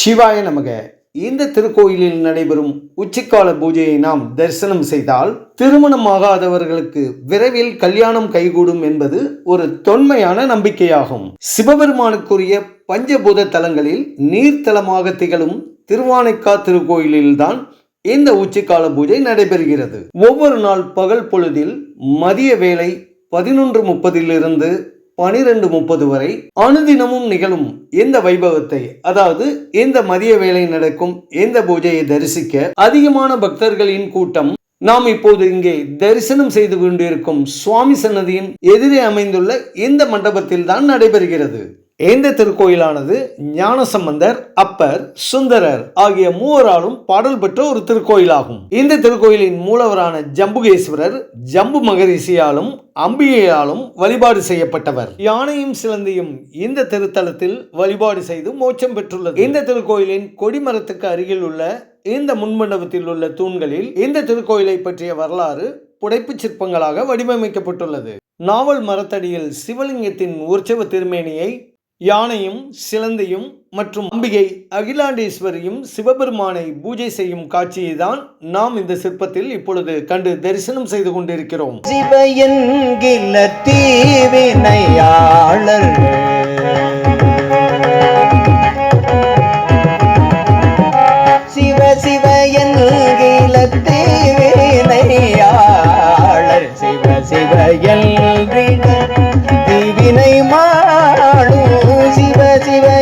சிவாய நமக. இந்த திருக்கோயிலில் நடைபெறும் உச்சிக்கால பூஜையை நாம் தரிசனம் செய்தால் திருமணமாகாதவர்களுக்கு விரைவில் கல்யாணம் கைகூடும் என்பது ஒரு தொன்மையான நம்பிக்கையாகும். சிவபெருமானுக்குரிய பஞ்சபூத தலங்களில் நீர்த்தலமாக திகழும் திருவானைக்கா திருக்கோயிலில்தான் இந்த உச்சிக்கால பூஜை நடைபெறுகிறது. ஒவ்வொரு நாள் பகல் பொழுதில் மதிய வேளை பதினொன்று முப்பதிலிருந்து பனிரெண்டு முப்பது வரை அனுதினமும் நிகழும் இந்த வைபவத்தை அதாவது எந்த மதிய வேலை நடக்கும் எந்த பூஜையை தரிசிக்க அதிகமான பக்தர்களின் கூட்டம் நாம் இப்போது இங்கே தரிசனம் செய்து கொண்டிருக்கும் சுவாமி சன்னதியின் எதிரே அமைந்துள்ள இந்த மண்டபத்தில் தான் நடைபெறுகிறது. இந்த திருக்கோயிலானது ஞானசம்பந்தர் அப்பர் சுந்தரர் ஆகிய மூவராலும் பாடல் பெற்ற ஒரு திருக்கோயிலாகும். இந்த திருக்கோயிலின் மூலவரான ஜம்புகேஸ்வரர் ஜம்பு மகரிஷியாலும் அம்பிகையாலும் வழிபாடு செய்யப்பட்டவர். யானையும் சிலந்தியும் இந்த திருத்தலத்தில் வழிபாடு செய்து மோட்சம் பெற்றுள்ளது. இந்த திருக்கோயிலின் கொடிமரத்துக்கு அருகில் உள்ள இந்த முன்மண்டபத்தில் உள்ள தூண்களில் இந்த திருக்கோயிலை பற்றிய வரலாறு புடைப்புச் சிற்பங்களாக வடிவமைக்கப்பட்டுள்ளது. நாவல் மரத்தடியில் சிவலிங்கத்தின் உற்சவ திருமேனியை யானையும் சிலந்தையும் மற்றும் அம்பிகை அகிலாண்டேஸ்வரியும் சிவபெருமானை பூஜை செய்யும் காட்சியை தான் நாம் இந்த சிற்பத்தில் இப்பொழுது கண்டு தரிசனம் செய்து கொண்டிருக்கிறோம். சிவ தீவினையாளர் சிவ சிவ தீவினையாளர் சிவ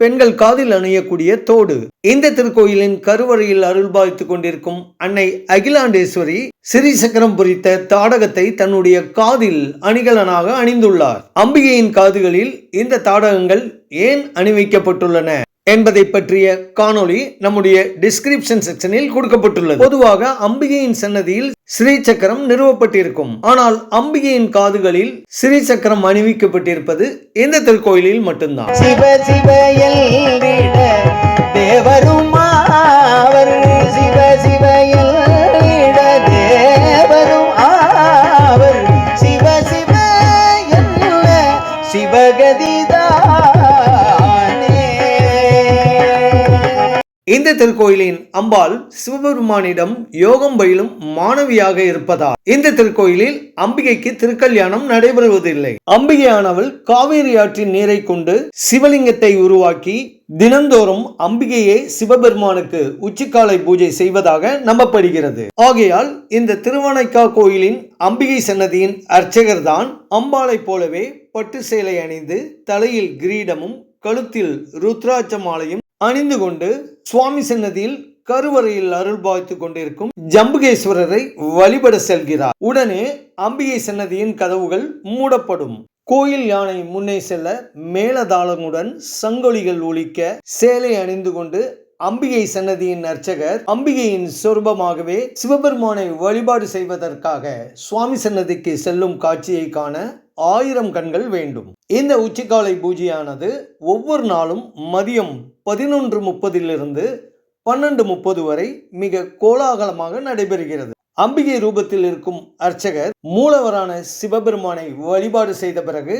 பெண்கள் காதில் அணியக்கூடிய தோடு. இந்த திருக்கோயிலின் கருவறையில் அருள்பாய்த்து கொண்டிருக்கும் அன்னை அகிலாண்டேஸ்வரி சிறீ சக்கரம் பொறித்த தாடகத்தை தன்னுடைய காதில் அணிகலனாக அணிந்துள்ளார். அம்பிகையின் காதுகளில் இந்த தாடகங்கள் ஏன் அணிவிக்கப்பட்டுள்ளன? என்பதை பற்றிய காணொளி நம்முடைய டிஸ்கிரிப்ஷன் செக்ஷனில் கொடுக்கப்பட்டுள்ளது. பொதுவாக அம்பிகையின் சன்னதியில் ஸ்ரீ சக்கரம் நிறுவப்பட்டிருக்கும். ஆனால் அம்பிகையின் காதுகளில் ஸ்ரீ சக்கரம் அணிவிக்கப்பட்டிருப்பது இந்த திருக்கோயிலில் மட்டும்தான். சிவ சிவ திருக்கோயிலின் அம்பாள் சிவபெருமானிடம் யோகம் பயிலும் மாணவியாக இருப்பதால் இந்த திருக்கோயிலில் அம்பிகைக்கு திருக்கல்யாணம் நடைபெறுவதில்லை. அம்பிகையானவள் காவேரி ஆற்றின் நீரை கொண்டு சிவலிங்கத்தை உருவாக்கி தினந்தோறும் அம்பிகையை சிவபெருமானுக்கு உச்சிக்காலை பூஜை செய்வதாக நம்பப்படுகிறது. ஆகையால் இந்த திருவானைக்கா கோயிலின் அம்பிகை சன்னதியின் அர்ச்சகர் தான் அம்பாளைப் போலவே பட்டு சேலை அணிந்து தலையில் கிரீடமும் கழுத்தில் ருத்ராட்ச மாலையும் அணிந்து கொண்டு சுவாமி சன்னதியில் கருவறையில் அருள் பாய்த்து கொண்டிருக்கும் ஜம்புகேஸ்வரரை வழிபட செல்கிறார். உடனே அம்பிகை சன்னதியின் கதவுகள் மூடப்படும். கோயில் யானை முன்னே செல்ல மேலதாளமுடன் சங்கொலிகள் ஒழிக்க சேலை அணிந்து கொண்டு அம்பிகை சன்னதியின் அர்ச்சகர் அம்பிகையின் சொரூபமாகவே சிவபெருமானை வழிபாடு செய்வதற்காக சுவாமி சன்னதிக்கு செல்லும் காட்சியை காண ஆயிரம் கண்கள் வேண்டும். இந்த உச்சிக்காலை பூஜையானது ஒவ்வொரு நாளும் மதியம் பதினொன்று முப்பதிலிருந்து பன்னெண்டு முப்பது வரை மிக கோலாகலமாக நடைபெறுகிறது. அம்பிகை ரூபத்தில் இருக்கும் அர்ச்சகர் மூலவரான சிவபெருமானை வழிபாடு செய்த பிறகு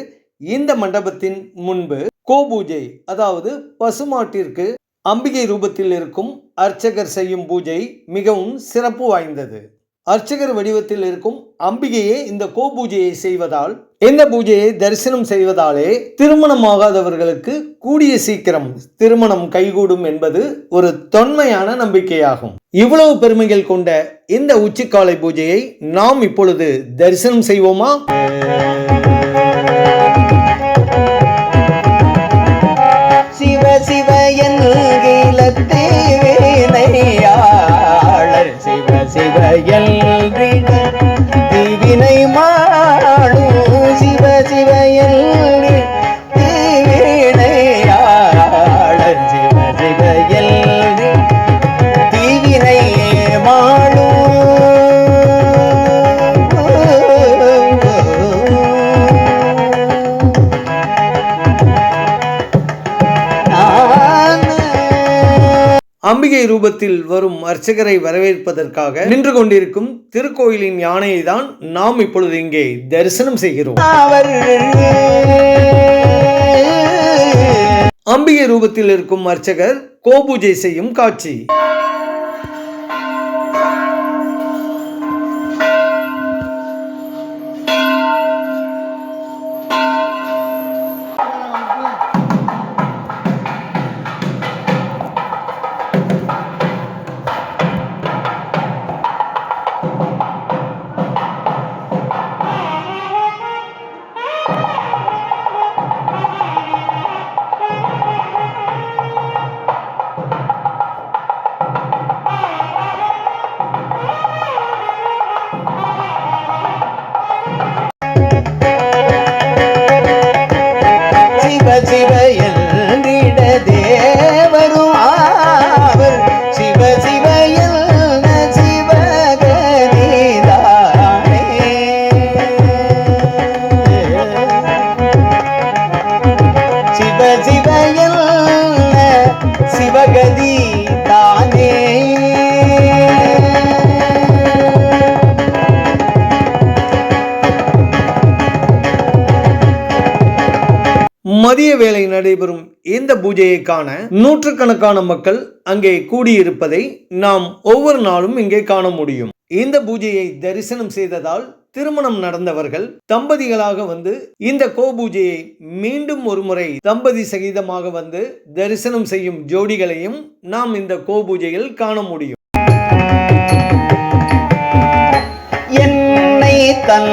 இந்த மண்டபத்தின் முன்பு கோபூஜை அதாவது பசுமாட்டிற்கு அம்பிகை ரூபத்தில் இருக்கும் அர்ச்சகர் செய்யும் பூஜை மிகவும் சிறப்பு வாய்ந்தது. அர்ச்சகர் வடிவத்தில் இருக்கும் அம்பிகையே இந்த கோ பூஜையை செய்வதால் இந்த பூஜையை தரிசனம் செய்வதாலே திருமணமாகாதவர்களுக்கு கூடிய சீக்கிரம் திருமணம் கைகூடும் என்பது ஒரு தொன்மையான நம்பிக்கையாகும். இவ்வளவு பெருமைகள் கொண்ட இந்த உச்சிக்காலை பூஜையை நாம் இப்பொழுது தரிசனம் செய்வோமா? சிவ சிவ என் சிவ அம்பிகை ரூபத்தில் வரும் அர்ச்சகரை வரவேற்பதற்காக நின்று கொண்டிருக்கும் திருக்கோயிலின் யானையை தான் நாம் இப்பொழுது இங்கே தரிசனம் செய்கிறோம். அவர் அம்பிகை ரூபத்தில் இருக்கும் அர்ச்சகர் கோபூஜை செய்யும் காட்சி. மதிய வேளை நடைபெறும் இந்த பூஜையை காண நூற்றுக்கணக்கான மக்கள் அங்கே கூடியிருப்பதை நாம் ஒவ்வொரு நாளும் இங்கே காண முடியும். இந்த பூஜையை தரிசனம் செய்ததால் திருமணம் நடந்தவர்கள் தம்பதிகளாக வந்து இந்த கோபூஜையை மீண்டும் ஒரு முறை தம்பதி சகிதமாக வந்து தரிசனம் செய்யும் ஜோடிகளையும் நாம் இந்த கோபூஜையில் காண முடியும். என்னை தன்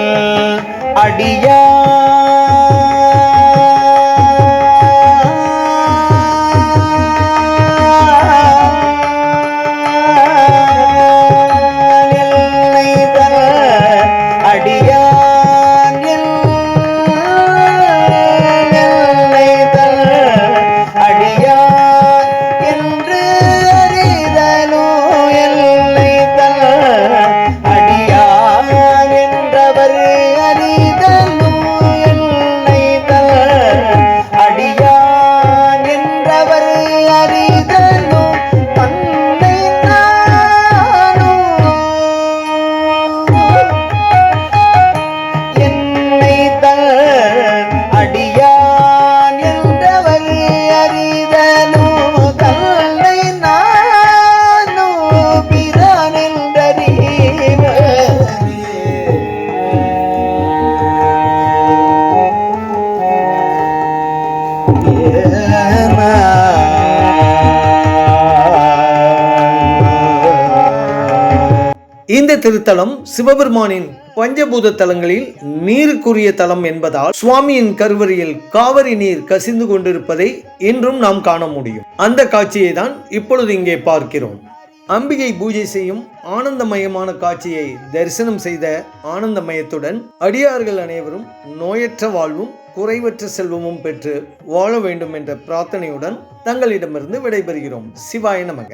அடியா இந்த திருத்தலம் சிவபெருமானின் பஞ்சபூத தலங்களில் நீருக்குரிய தலம் என்பதால் சுவாமியின் கருவறையில் காவிரி நீர் கசிந்து கொண்டிருப்பதை இன்றும் நாம் காண முடியும். அந்த காட்சியை தான் இப்பொழுது இங்கே பார்க்கிறோம். அம்பிகை பூஜை செய்யும் ஆனந்தமயமான காட்சியை தரிசனம் செய்த ஆனந்தமயத்துடன் அடியார்கள் அனைவரும் நோயற்ற வாழ்வும் குறைவற்ற செல்வமும் பெற்று வாழ வேண்டும் என்ற பிரார்த்தனையுடன் தங்களிடமிருந்து விடைபெறுகிறோம். சிவாய நமக.